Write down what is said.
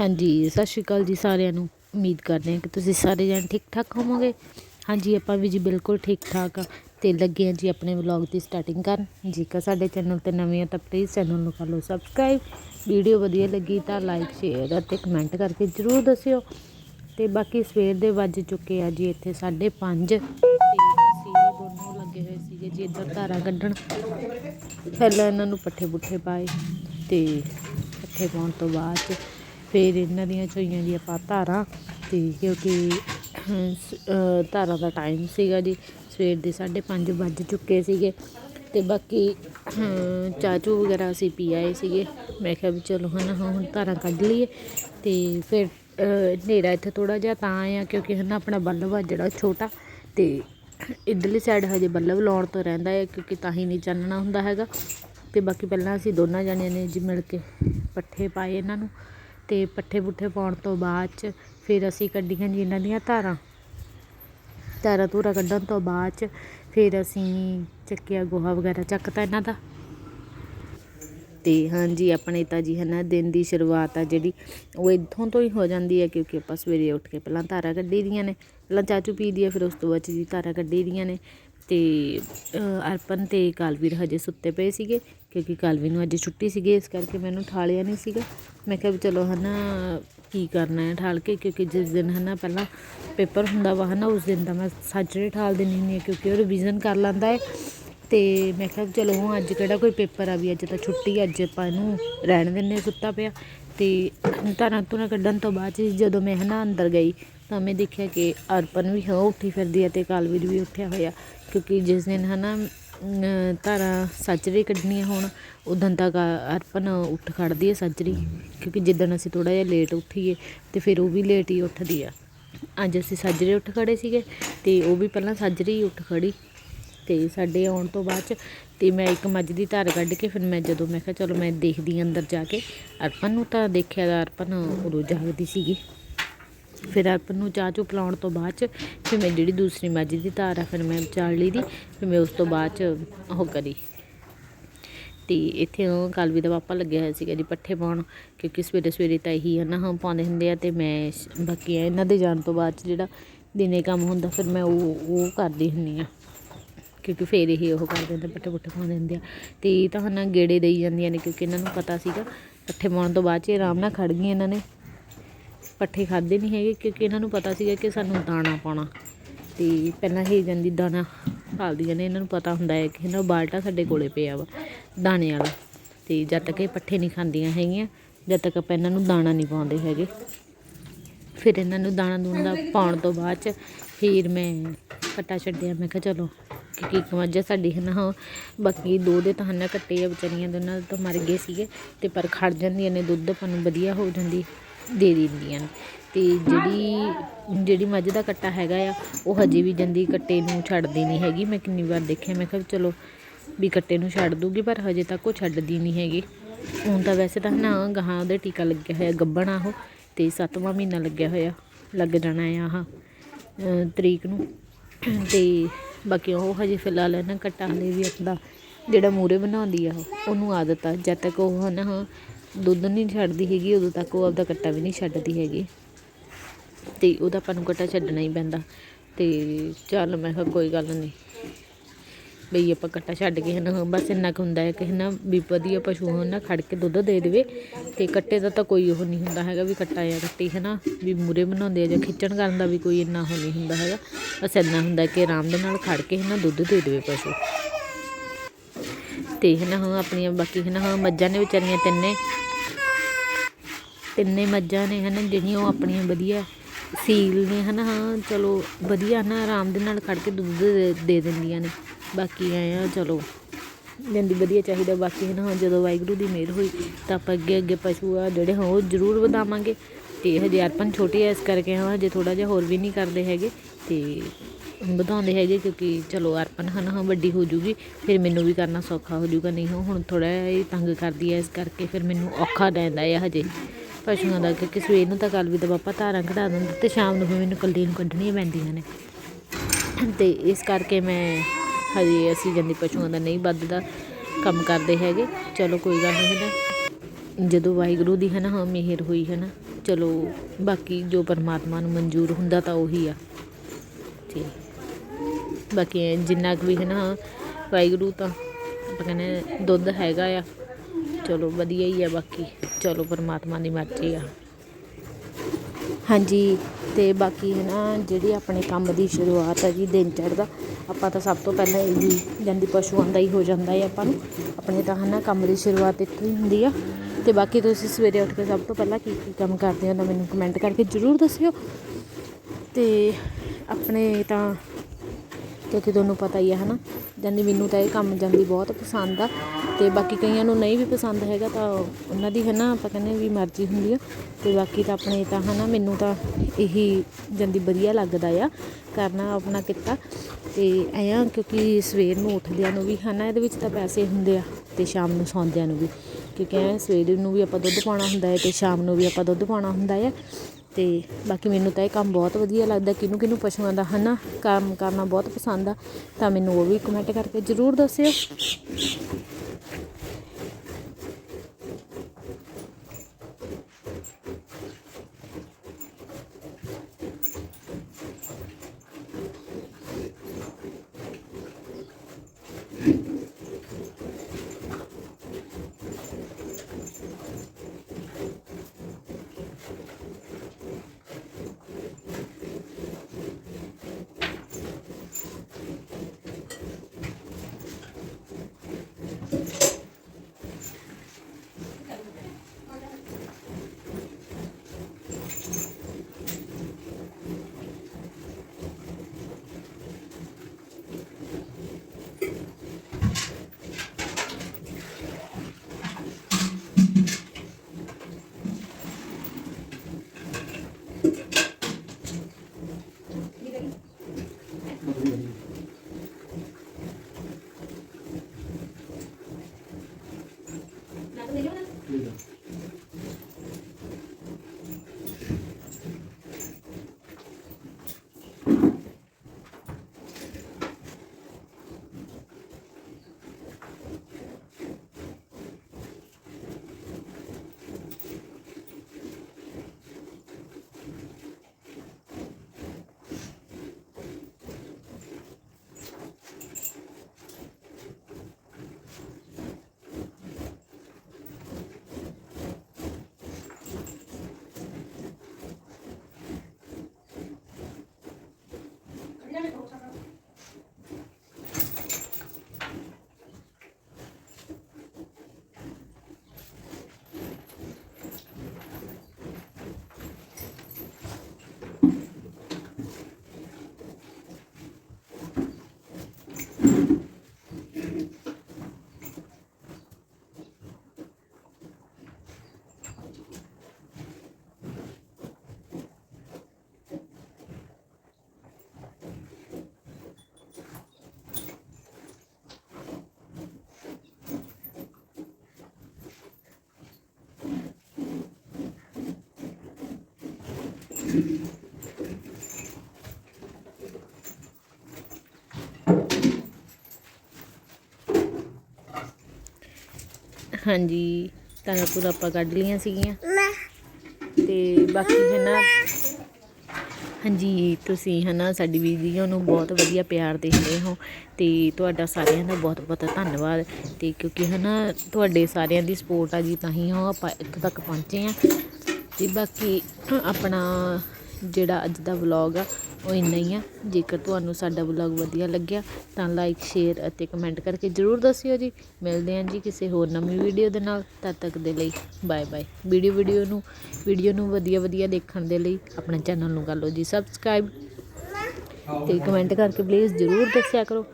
ਹਾਂਜੀ, ਸਤਿ ਸ਼੍ਰੀ ਅਕਾਲ ਜੀ ਸਾਰਿਆਂ ਨੂੰ। ਉਮੀਦ ਕਰਦੇ ਹਾਂ ਕਿ ਤੁਸੀਂ ਸਾਰੇ ਜਣ ਠੀਕ ਠਾਕ ਹੋਵੋਗੇ। ਹਾਂਜੀ, ਆਪਾਂ ਵੀ ਜੀ ਬਿਲਕੁਲ ਠੀਕ ਠਾਕ ਆ। ਤੇ ਲੱਗੇ ਹਾਂ ਜੀ ਆਪਣੇ ਵਲੌਗ ਦੀ ਸਟਾਰਟਿੰਗ ਕਰਨ। ਜੇਕਰ ਸਾਡੇ ਚੈਨਲ ਤੇ ਨਵੇਂ ਆ ਤਾਂ ਪਲੀਜ਼ ਚੈਨਲ ਨੂੰ ਕਰ ਲਓ ਸਬਸਕ੍ਰਾਈਬ ਵੀਡੀਓ ਵਧੀਆ ਲੱਗੀ ਤਾਂ ਲਾਈਕ ਸ਼ੇਅਰ ਅਤੇ ਕਮੈਂਟ ਕਰਕੇ ਜਰੂਰ ਦੱਸਿਓ। ਤੇ ਬਾਕੀ ਸਵੇਰ ਦੇ ਵੱਜ ਚੁੱਕੇ ਆ ਜੀ ਇੱਥੇ 5:30 ਤੇ ਅਸੀਂ ਦੋਨੋਂ ਲੱਗੇ ਹੋਏ ਸੀਗੇ ਜੀ ਇੱਧਰ ਧਾਰਾਂ ਕੱਢਣ। ਪਹਿਲਾਂ ਇਹਨਾਂ ਨੂੰ ਪੱਠੇ ਪੁੱਠੇ ਪਾਏ ਤੇ ਪੱਠੇ ਪਾਉਣ ਤੋਂ ਬਾਅਦ 'ਚ ਫਿਰ ਇਹਨਾਂ ਦੀਆਂ ਚੋਈਆਂ ਜੀ ਆਪਾਂ ਧਾਰਾਂ ਤੇ ਕਿਉਂਕਿ ਧਾਰਾਂ ਦਾ ਟਾਈਮ ਸੀਗਾ ਜੀ ਸਵੇਰ ਦੇ 5:30 ਵੱਜ ਚੁੱਕੇ ਸੀਗੇ ਤੇ ਬਾਕੀ ਅਹ, ਚਾਹ ਚੂਹ ਵਗੈਰਾ ਅਸੀਂ ਪੀ ਆਏ ਸੀਗੇ। ਮੈਂ ਕਿਹਾ ਵੀ ਚਲੋ ਹਨਾ ਹੁਣ ਧਾਰਾਂ ਕੱਢ ਲਈਏ ਤੇ ਫਿਰ ਹਨੇਰਾ ਇੱਥੇ ਥੋੜਾ ਜਿਹਾ ਤਾਂ ਆਇਆ ਕਿਉਂਕਿ ਹਨਾ ਆਪਣਾ ਬੱਲਬ ਆ ਜਿਹੜਾ ਛੋਟਾ ਤੇ ਇੱਧਰਲੀ ਸਾਈਡ ਹਜੇ ਬੱਲਬ ਲਾਉਣ ਤੋਂ ਰਹਿੰਦਾ ਹੈ ਕਿਉਂਕਿ ਤਾਂ ਹੀ ਨਹੀਂ ਚਾਨਣਾ ਹੁੰਦਾ ਹੈਗਾ। ਤੇ ਬਾਕੀ ਪਹਿਲਾਂ ਅਸੀਂ ਦੋਨਾਂ ਜਣਿਆਂ ਨੇ ਜੀ ਮਿਲ ਕੇ ਪੱਠੇ ਪਾਏ ਇਹਨਾਂ ਨੂੰ। ਅਤੇ ਪੱਠੇ ਪੁੱਠੇ ਪਾਉਣ ਤੋਂ ਬਾਅਦ ਚ ਫਿਰ ਅਸੀਂ ਕੱਢੀਆਂ ਜੀ ਇਹਨਾਂ ਦੀਆਂ ਧਾਰਾਂ। ਧਾਰਾਂ ਧੂਰਾਂ ਕੱਢਣ ਤੋਂ ਬਾਅਦ ਚ ਫਿਰ ਅਸੀਂ ਚੱਕਿਆ ਗੋਹਾ ਵਗੈਰਾ ਚੱਕਤਾ ਇਹਨਾਂ ਦਾ। ਤੇ ਹਾਂਜੀ ਆਪਣੇ ਤਾਂ ਜੀ ਹੈ ਨਾ ਦਿਨ ਦੀ ਸ਼ੁਰੂਆਤ ਆ ਜਿਹੜੀ ਉਹ ਇੱਥੋਂ ਤੋਂ ਹੀ ਹੋ ਜਾਂਦੀ ਹੈ ਕਿਉਂਕਿ ਆਪਾਂ ਸਵੇਰੇ ਉੱਠ ਕੇ ਪਹਿਲਾਂ ਧਾਰਾਂ ਕੱਢੀ ਦੀਆਂ ਨੇ। ਪਹਿਲਾਂ ਚਾਚੂ ਪੀ ਦੀ ਹੈ ਫਿਰ ਉਸ ਤੋਂ ਬਾਅਦ ਜੀ ਧਾਰਾਂ ਕੱਢੀ ਦੀਆਂ ਨੇ। ਤੇ ਅਹ, ਅਰਪਨ ਤੇ ਕਾਲਵੀਰ ਹਜੇ ਸੁੱਤੇ ਪਏ ਸੀਗੇ। ਕਿਉਂਕਿ ਕਾਲਵੀ ਨੂੰ ਅੱਜ ਛੁੱਟੀ ਸੀਗੀ ਇਸ ਕਰਕੇ ਮੈਨੂੰ ਠਾਲਿਆ ਨਹੀਂ ਸੀਗਾ। ਮੈਂ ਕਿਹਾ ਵੀ ਚਲੋ ਹਨਾ ਕੀ ਕਰਨਾ ਹੈ ਠਾਲ ਕੇ? ਕਿਉਂਕਿ ਜਿਸ ਦਿਨ ਹਨਾ ਪਹਿਲਾਂ ਪੇਪਰ ਹੁੰਦਾ ਵਾ ਹਨਾ ਉਸ ਦਿਨ ਤਾਂ ਮੈਂ ਸਾਜਰੇ ਠਾਲ ਦਿੰਦੀ ਹੁੰਦੀ ਹਾਂ ਕਿਉਂਕਿ ਉਹ ਰਿਵੀਜ਼ਨ ਕਰ ਲੈਂਦਾ ਹੈ। ਤੇ ਮੈਂ ਕਿਹਾ ਵੀ ਚਲੋ ਹੁਣ ਅੱਜ ਕਿਹੜਾ ਕੋਈ ਪੇਪਰ ਆ ਵੀ ਅੱਜ ਤਾਂ ਛੁੱਟੀ ਅੱਜ ਆਪਾਂ ਇਹਨੂੰ ਰਹਿਣ ਦਿੰਨੇ ਹਾਂ ਸੁੱਤਾ ਪਿਆ। ਤੇ ਧਾਰਾਂ ਧੁਰਾਂ ਕੱਢਣ ਤੋਂ ਬਾਅਦ 'ਚ ਜਦੋਂ ਮੈਂ ਹਨਾ ਅੰਦਰ ਗਈ ਤਾਂ ਮੈਂ ਦੇਖਿਆ ਕਿ ਅਰਪਨ ਵੀ ਹੋ ਉੱਠੀ ਫਿਰਦੀ ਹੈ ਤੇ ਕਾਲਵੀਰ ਵੀ ਉੱਠਿਆ ਹੋਇਆ। ਕਿਉਂਕਿ ਜਿਸ ਦਿਨ ਹਨਾ ਅਮ, ਧਾਰਾਂ ਸੱਜਰੇ ਕੱਢਣੀਆਂ ਹੋਣ ਉਦੋਂ ਤੱਕ ਅਰਪਣ ਉੱਠ ਖੜ੍ਹਦੀ ਹੈ ਸੱਜਰੀ, ਕਿਉਂਕਿ ਜਿੱਦਣ ਅਸੀਂ ਥੋੜ੍ਹਾ ਜਿਹਾ ਲੇਟ ਉੱਠੀਏ ਅਤੇ ਫਿਰ ਉਹ ਵੀ ਲੇਟ ਹੀ ਉੱਠਦੀ ਆ। ਅੱਜ ਅਸੀਂ ਸੱਜਰੇ ਉੱਠ ਖੜ੍ਹੇ ਸੀਗੇ ਅਤੇ ਉਹ ਵੀ ਪਹਿਲਾਂ ਸੱਜਰੇ ਹੀ ਉੱਠ ਖੜ੍ਹੀ ਅਤੇ ਸਾਡੇ ਆਉਣ ਤੋਂ ਬਾਅਦ ਚ ਅਤੇ ਮੈਂ ਇੱਕ ਮੱਝ ਦੀ ਧਾਰ ਕੱਢ ਕੇ ਫਿਰ ਮੈਂ ਜਦੋਂ ਮੈਂ ਕਿਹਾ ਚਲੋ ਮੈਂ ਦੇਖਦੀ ਹਾਂ ਅੰਦਰ ਜਾ ਕੇ ਅਰਪਣ ਨੂੰ ਤਾਂ ਦੇਖਿਆ ਤਾਂ ਅਰਪਨ ਉਦੋਂ ਜਾਗਦੀ ਸੀਗੀ। ਫਿਰ ਅਰਪਨ ਨੂੰ ਚਾਹ ਚੂ ਪਿਲਾਉਣ ਤੋਂ ਬਾਅਦ ਚ ਫਿਰ ਮੈਂ ਜਿਹੜੀ ਦੂਸਰੀ ਮੱਝ ਦੀ ਧਾਰ ਆ, ਫਿਰ ਮੈਂ ਚਾਲ ਲਈ ਦੀ, ਫਿਰ ਮੈਂ ਉਸ ਤੋਂ ਬਾਅਦ ਚ ਉਹ ਕਰੀ। ਤੇ ਇੱਥੇ ਉਹ ਕਾਲਵੀ ਦਾ ਪਾਪਾ ਲੱਗਿਆ ਹੋਇਆ ਸੀਗਾ ਜੀ ਪੱਠੇ ਪਾਉਣ, ਕਿਉਂਕਿ ਸਵੇਰੇ ਸਵੇਰੇ ਤਾਂ ਇਹੀ ਹੈ ਨਾ ਹਾਂ ਪਾਉਂਦੇ ਹੁੰਦੇ ਆ ਤੇ ਮੈਂ ਬਾਕੀ ਇਹਨਾਂ ਦੇ ਜਾਣ ਤੋਂ ਬਾਅਦ 'ਚ ਜਿਹੜਾ ਦਿਨੇ ਕੰਮ ਹੁੰਦਾ, ਫਿਰ ਮੈਂ ਉਹ ਉਹ ਕਰਦੀ ਹੁੰਦੀ ਆ। ਕਿਉਂਕਿ ਫੇਰ ਇਹ ਉਹ ਕਰਦੇ ਹੁੰਦੇ, ਪੱਠੇ ਪੁੱਠੇ ਪਾਉਂਦੇ ਹੁੰਦੇ ਆ। ਤੇ ਇਹ ਤਾਂ ਹਨਾ ਗੇੜੇ ਦੇਈ ਜਾਂਦੀਆਂ ਨੇ, ਕਿਉਂਕਿ ਇਹਨਾਂ ਨੂੰ ਪਤਾ ਸੀਗਾ, ਪੱਠੇ ਪਾਉਣ ਤੋਂ ਬਾਅਦ 'ਚ ਇਹ ਆਰਾਮ ਨਾਲ ਖੜ ਗਈਆਂ ਇਹਨਾਂ ਨੇ। ਪੱਠੇ ਖਾਦੇ ਨਹੀਂ ਹੈਗੇ ਕਿਉਂਕਿ ਇਹਨਾਂ ਨੂੰ ਪਤਾ ਸੀਗਾ ਕਿ ਸਾਨੂੰ ਦਾਣਾ ਪਾਉਣਾ। ਤੇ ਪਹਿਲਾਂ ਹੀ ਜਾਂਦੀ ਦਾਣਾ ਭਾਲਦੀਆਂ ਨੇ ਇਹਨਾਂ ਨੂੰ ਪਤਾ ਹੁੰਦਾ ਹੈ ਕਿ ਇਹਨਾਂ ਬਾਲਟਾ ਸਾਡੇ ਕੋਲੇ ਪਿਆ ਵਾ, ਦਾਣੇ ਵਾਲਾ। ਤੇ ਜਦ ਤੱਕ ਇਹ ਪੱਠੇ ਨਹੀਂ ਖਾਂਦੀਆਂ ਹੈਗੀਆਂ, ਜਦ ਤੱਕ ਆਪਾਂ ਇਹਨਾਂ ਨੂੰ ਦਾਣਾ ਨਹੀਂ ਪਾਉਂਦੇ ਹੈਗੇ। ਫਿਰ ਇਹਨਾਂ ਨੂੰ ਦਾਣਾ ਦੂਣ ਦਾ ਪਾਉਣ ਤੋਂ ਬਾਅਦ ਚ ਫਿਰ ਮੈਂ ਕੱਟਾ ਛੱਡਿਆ, ਮੈਂ ਕਿਹਾ ਚਲੋ ਕਿਉਂਕਿ ਇੱਕ ਮੱਝ ਸਾਡੀ ਹੈ ਨਾ ਬਾਕੀ ਦੋ ਦੇ ਤਾਂ ਹਨ ਕੱਟੇ ਆ ਵਿਚਾਰੀਆਂ ਦੇ ਉਹਨਾਂ ਦੇ ਤਾਂ ਮਰ ਗਏ ਸੀਗੇ। ਤੇ ਪਰ ਖੜ ਜਾਂਦੀਆਂ ਨੇ ਦੁੱਧ, ਆਪਾਂ ਨੂੰ ਵਧੀਆ ਹੋ ਜਾਂਦੀ। ਦੇ ਦਿੰਦੀਆਂ ਨੇ। ਅਤੇ ਜਿਹੜੀ ਜਿਹੜੀ ਮੱਝ ਦਾ ਕੱਟਾ ਹੈਗਾ ਆ, ਉਹ ਹਜੇ ਵੀ ਜਾਂਦੀ ਕੱਟੇ ਨੂੰ ਛੱਡਦੀ ਨਹੀਂ ਹੈਗੀ। ਮੈਂ ਕਿੰਨੀ ਵਾਰ ਦੇਖਿਆ, ਮੈਂ ਕਿਹਾ ਵੀ ਚਲੋ ਵੀ ਕੱਟੇ ਨੂੰ ਛੱਡ ਦੂਗੀ, ਪਰ ਹਜੇ ਤੱਕ ਉਹ ਛੱਡਦੀ ਨਹੀਂ ਹੈਗੀ। ਹੁਣ ਤਾਂ ਵੈਸੇ ਤਾਂ ਨਾ ਗਾਹਾਂ ਉਹਦੇ ਟੀਕਾ ਲੱਗਿਆ ਹੋਇਆ, ਗੱਭਣ ਆ ਉਹ, ਤੇ 7ਵਾਂ ਮਹੀਨਾ ਲੱਗਿਆ ਹੋਇਆ, ਲੱਗ ਜਾਣਾ ਆ ਆਹ ਤਰੀਕ ਨੂੰ। ਤੇ ਬਾਕੀ ਉਹ ਹਜੇ ਫਿਲਹਾਲ ਨਾ ਕੱਟਾ ਹਲੇ ਵੀ ਆਪਣਾ ਜਿਹੜਾ ਮੂਰੇ ਬਣਾਉਂਦੀ ਆ ਉਹਨੂੰ ਆਦਤ ਆ। ਜਦ ਤੱਕ ਉਹ ਨਾ ਦੁੱਧ ਨਹੀਂ ਛੱਡਦੀ ਹੈਗੀ, ਉਦੋਂ ਤੱਕ ਉਹ ਆਪਦਾ ਕੱਟਾ ਵੀ ਨਹੀਂ ਛੱਡਦੀ ਹੈਗੀ। ਤੇ ਉਹਦਾ ਆਪਾਂ ਨੂੰ ਕੱਟਾ ਛੱਡਣਾ ਹੀ ਪੈਂਦਾ। ਤੇ ਚੱਲ ਮੈਂ ਕਿਹਾ ਕੋਈ ਗੱਲ ਨਹੀਂ। ਬਈ ਆਪਾਂ ਕੱਟਾ ਛੱਡ ਕੇ ਹਨਾ, ਬਸ ਇੰਨਾ ਕੁ ਹੁੰਦਾ ਹੈ ਕਿ ਹਨਾ ਵੀ ਵਧੀਆ ਪਸ਼ੂ ਹੋਣ ਨਾ ਖੜ ਕੇ ਦੁੱਧ ਦੇ ਦੇਵੇ। ਤੇ ਕੱਟੇ ਦਾ ਤਾਂ ਕੋਈ ਉਹ ਨਹੀਂ ਹੁੰਦਾ ਹੈਗਾ ਵੀ ਕੱਟਾ ਜਾਂ ਕੱਟੀ ਹਨਾ, ਵੀ ਮੂਰੇ ਬਣਾਉਂਦੇ ਆ ਜਾਂ ਖਿੱਚਣ ਕਰਨ ਦਾ ਵੀ ਕੋਈ ਇੰਨਾ ਉਹ ਨਹੀਂ ਹੁੰਦਾ ਹੈਗਾ। ਬਸ ਇੰਨਾ ਹੁੰਦਾ ਕਿ ਆਰਾਮ ਦੇ ਨਾਲ ਖੜ ਕੇ ਹਨਾ ਦੁੱਧ ਦੇ ਦੇਵੇ ਪਸ਼ੂ। ਤੇ ਹਨਾ, ਹਾਂ, ਆਪਣੀਆਂ ਬਾਕੀ ਹਨਾ, ਹਾਂ, ਮੱਝਾਂ ਨੇ ਵਿਚਾਰੀਆਂ ਤਿੰਨੇ ਤਿੰਨੇ ਮੱਝਾਂ ਨੇ ਹਨਾ, ਜਿਹੜੀਆਂ ਉਹ ਆਪਣੀਆਂ ਵਧੀਆ ਸੀਲ ਨੇ ਹਨਾ, ਹਾਂ, ਚਲੋ ਵਧੀਆ ਨਾ, ਆਰਾਮ ਦੇ ਨਾਲ ਖੜ ਕੇ ਦੁੱਧ ਦੇ ਦੇ ਦਿੰਦੀਆਂ ਨੇ। ਬਾਕੀ ਆਏ ਆ, ਚਲੋ ਦਿੰਦੀ ਵਧੀਆ ਚਾਹੀਦਾ, ਬਾਕੀ ਹਨਾ ਹਾਂ ਜਦੋਂ ਵਾਹਿਗੁਰੂ ਦੀ ਮਿਹਰ ਹੋਈ, ਤਾਂ ਆਪਾਂ ਅੱਗੇ ਅੱਗੇ ਪਸ਼ੂ ਆ ਜਿਹੜੇ, ਹਾਂ, ਉਹ ਜ਼ਰੂਰ ਵਧਾਵਾਂਗੇ। ਤੇ ਹਜੇ ਅਰਪਣ ਛੋਟੇ ਹੈ ਇਸ ਕਰਕੇ, ਹਾਂ, ਹਜੇ ਥੋੜਾ ਜਿਹਾ ਹੋਰ ਵੀ ਨਹੀਂ ਕਰਦੇ ਹੈਗੇ। ਤੇ ਵਧਾਉਂਦੇ ਹੈਗੇ, ਕਿਉਂਕਿ ਚਲੋ ਅਰਪਨ ਹਨ, ਹਾਂ, ਵੱਡੀ ਹੋ ਜੂਗੀ, ਫਿਰ ਮੈਨੂੰ ਵੀ ਕਰਨਾ ਸੌਖਾ ਹੋ ਜੂਗਾ, ਨਹੀਂ ਉਹ ਹੁਣ ਥੋੜਾ ਇਹ ਤੰਗ ਕਰਦੀ ਹੈ ਇਸ ਕਰਕੇ ਫਿਰ ਮੈਨੂੰ ਔਖਾ ਰਹਿੰਦਾ ਹੈ ਹਜੇ। ਪਸ਼ੂਆਂ ਦਾ ਕਿਉਂਕਿ ਸਵੇਰ ਨੂੰ ਤਾਂ ਕੱਲ ਵੀ ਤਾਂ ਪਾਪਾ ਧਾਰਾਂ ਕਢਾ ਦਿੰਦੇ ਤੇ ਸ਼ਾਮ ਨੂੰ ਫਿਰ ਮੈਨੂੰ ਕੱਲੀ ਨੂੰ ਕੱਢਣੀਆਂ ਪੈਂਦੀਆਂ ਨੇ। ਤੇ ਇਸ ਕਰਕੇ ਮੈਂ ਹਜੇ ਅਸੀਂ ਜੰਦੀ ਪਸ਼ੂਆਂ ਦਾ ਨਹੀਂ ਵੱਧਦਾ ਕੰਮ ਕਰਦੇ ਹੈਗੇ। ਚਲੋ ਕੋਈ ਗੱਲ ਨਹੀਂ ਹੈਗਾ ਜਦੋਂ ਵਾਹਿਗੁਰੂ ਦੀ ਹੈ ਨਾ ਹਾਂ ਮਿਹਰ ਹੋਈ ਹੈ ਨਾ, ਚਲੋ ਬਾਕੀ ਜੋ ਪਰਮਾਤਮਾ ਨੂੰ ਮਨਜ਼ੂਰ ਹੁੰਦਾ ਤਾਂ ਉਹੀ ਆ। ਤੇ ਬਾਕੀ ਜਿੰਨਾ ਕੁ ਵੀ ਹੈ ਨਾ, ਵਾਹਿਗੁਰੂ ਤਾਂ ਆਪਾਂ ਕਹਿੰਦੇ ਦੁੱਧ ਹੈਗਾ ਆ। ਚਲੋ, ਵਧੀਆ ਹੀ ਆ ਬਾਕੀ। ਚਲੋ, ਪਰਮਾਤਮਾ ਦੀ ਮਰਜ਼ੀ ਆ। ਹਾਂਜੀ, ਤੇ ਬਾਕੀ ਹੈ ਨਾ ਜਿਹੜੀ ਆਪਣੇ ਕੰਮ ਦੀ ਸ਼ੁਰੂਆਤ ਹੈ ਜੀ, ਦਿਨ ਚੜ੍ਹਦਾ, ਆਪਾਂ ਤਾਂ ਸਭ ਤੋਂ ਪਹਿਲਾਂ ਇਹ ਵੀ ਜਾਂਦੀ ਪਸ਼ੂਆਂ ਦਾ ਹੀ ਹੋ ਜਾਂਦਾ ਹੈ ਆਪਾਂ ਨੂੰ। ਆਪਣੇ ਤਾਂ ਹੈ ਨਾ ਕੰਮ ਦੀ ਸ਼ੁਰੂਆਤ ਇੱਥੋਂ ਹੀ ਹੁੰਦੀ ਆ। ਤੇ ਬਾਕੀ ਤੁਸੀਂ ਸਵੇਰੇ ਉੱਠ ਕੇ ਸਭ ਤੋਂ ਪਹਿਲਾਂ ਕੀ ਕੀ ਕੰਮ ਕਰਦੇ ਹੋ, ਤਾਂ ਮੈਨੂੰ ਕਮੈਂਟ ਕਰਕੇ ਜ਼ਰੂਰ ਦੱਸਿਓ। ਤੇ ਆਪਣੇ ਤਾਂ, ਕਿਉਂਕਿ ਤੁਹਾਨੂੰ ਪਤਾ ਹੀ ਹੈ ਹਨਾ, ਜਾਂਦੀ ਮੈਨੂੰ ਤਾਂ ਇਹ ਕੰਮ ਜਾਂਦੀ ਬਹੁਤ ਪਸੰਦ ਆ। ਤੇ ਬਾਕੀ ਕਈਆਂ ਨੂੰ ਨਹੀਂ ਵੀ ਪਸੰਦ ਹੈਗਾ ਤਾਂ ਉਹਨਾਂ ਦੀ ਹੈ ਨਾ, ਆਪਾਂ ਕਹਿੰਦੇ ਵੀ ਮਰਜ਼ੀ ਹੁੰਦੀ ਆ। ਤੇ ਬਾਕੀ ਤਾਂ ਆਪਣੇ ਤਾਂ ਹੈ ਨਾ, ਮੈਨੂੰ ਤਾਂ ਇਹੀ ਜਾਂਦੀ ਵਧੀਆ ਲੱਗਦਾ ਆ, ਕਰਨਾ ਆਪਣਾ ਕਿੱਤਾ। ਤੇ ਐਂ ਆ ਕਿਉਂਕਿ ਸਵੇਰ ਨੂੰ ਉੱਠਦਿਆਂ ਨੂੰ ਵੀ ਹੈ ਨਾ, ਇਹਦੇ ਵਿੱਚ ਤਾਂ ਪੈਸੇ ਹੁੰਦੇ ਆ ਤੇ ਸ਼ਾਮ ਨੂੰ ਸੌਂਦਿਆਂ ਨੂੰ ਵੀ। ਕਿਉਂਕਿ ਐਂ ਸਵੇਰ ਨੂੰ ਵੀ ਆਪਾਂ ਦੁੱਧ ਪਾਉਣਾ ਹੁੰਦਾ ਹੈ ਤੇ ਸ਼ਾਮ ਨੂੰ ਵੀ ਆਪਾਂ ਦੁੱਧ ਪਾਉਣਾ ਹੁੰਦਾ ਹੈ ਤੇ ਬਾਕੀ ਮੈਨੂੰ ਤਾਂ ਇਹ ਕੰਮ ਬਹੁਤ ਵਧੀਆ ਲੱਗਦਾ, ਕਿਹਨੂੰ ਕਿਹਨੂੰ ਪਸ਼ੂਆਂ ਦਾ ਹਨਾ ਕੰਮ ਕਰਨਾ ਬਹੁਤ ਪਸੰਦ ਆ। ਤਾਂ ਮੈਨੂੰ ਉਹ ਵੀ ਕਮੈਂਟ ਕਰਕੇ ਜ਼ਰੂਰ ਦੱਸਿਓ। ਹਾਂਜੀ ਤਾਂ ਪੂਰਾ ਆਪਾਂ ਕੱਢ ਲੀਆਂ ਸੀਗੀਆਂ। ਤੇ ਬਾਕੀ ਹੈ ਨਾ, ਹਾਂਜੀ, ਤੁਸੀਂ ਹੈ ਨਾ ਸਾਡੀ ਵੀਡੀਓ ਨੂੰ ਬਹੁਤ ਵਧੀਆ ਪਿਆਰ ਦੇ ਹੋ ਤੇ ਤੁਹਾਡਾ ਸਾਰਿਆਂ ਦਾ ਬਹੁਤ ਬਹੁਤ ਧੰਨਵਾਦ ਤੇ ਕਿਉਂਕਿ ਹੈ ਨਾ ਤੁਹਾਡੇ ਸਾਰਿਆਂ ਦੀ ਸਪੋਰਟ ਆ ਜੀ, ਤਾਂ ਹੀ ਉਹ ਆਪਾਂ ਇੱਥੇ ਤੱਕ ਪਹੁੰਚੇ ਆ ਤੇ ਬਾਕੀ ਆਪਣਾ ਜਿਹੜਾ ਅੱਜ ਦਾ ਵਲੌਗ ਆ ਉਹ ਇੰਨਾ ਹੀ ਆ। ਜੇਕਰ ਤੁਹਾਨੂੰ ਸਾਡਾ ਵਲੌਗ ਵਧੀਆ ਲੱਗਿਆ ਤਾਂ ਲਾਈਕ ਸ਼ੇਅਰ ਅਤੇ ਕਮੈਂਟ ਕਰਕੇ ਜ਼ਰੂਰ ਦੱਸਿਓ ਜੀ। ਮਿਲਦੇ ਹਾਂ ਜੀ ਕਿਸੇ ਹੋਰ ਨਵੀਂ ਵੀਡੀਓ ਦੇ ਨਾਲ। ਤਦ ਤੱਕ ਦੇ ਲਈ ਬਾਏ ਬਾਏ ਵੀਡੀਓ ਵੀਡੀਓ ਨੂੰ ਵੀਡੀਓ ਨੂੰ ਵਧੀਆ ਵਧੀਆ ਦੇਖਣ ਦੇ ਲਈ ਆਪਣੇ ਚੈਨਲ ਨੂੰ ਕਰ ਲਓ ਜੀ। ਸਬਸਕ੍ਰਾਈਬ ਤੇ ਕਮੈਂਟ ਕਰਕੇ ਪਲੀਜ਼ ਜ਼ਰੂਰ ਦੱਸਿਆ ਕਰੋ।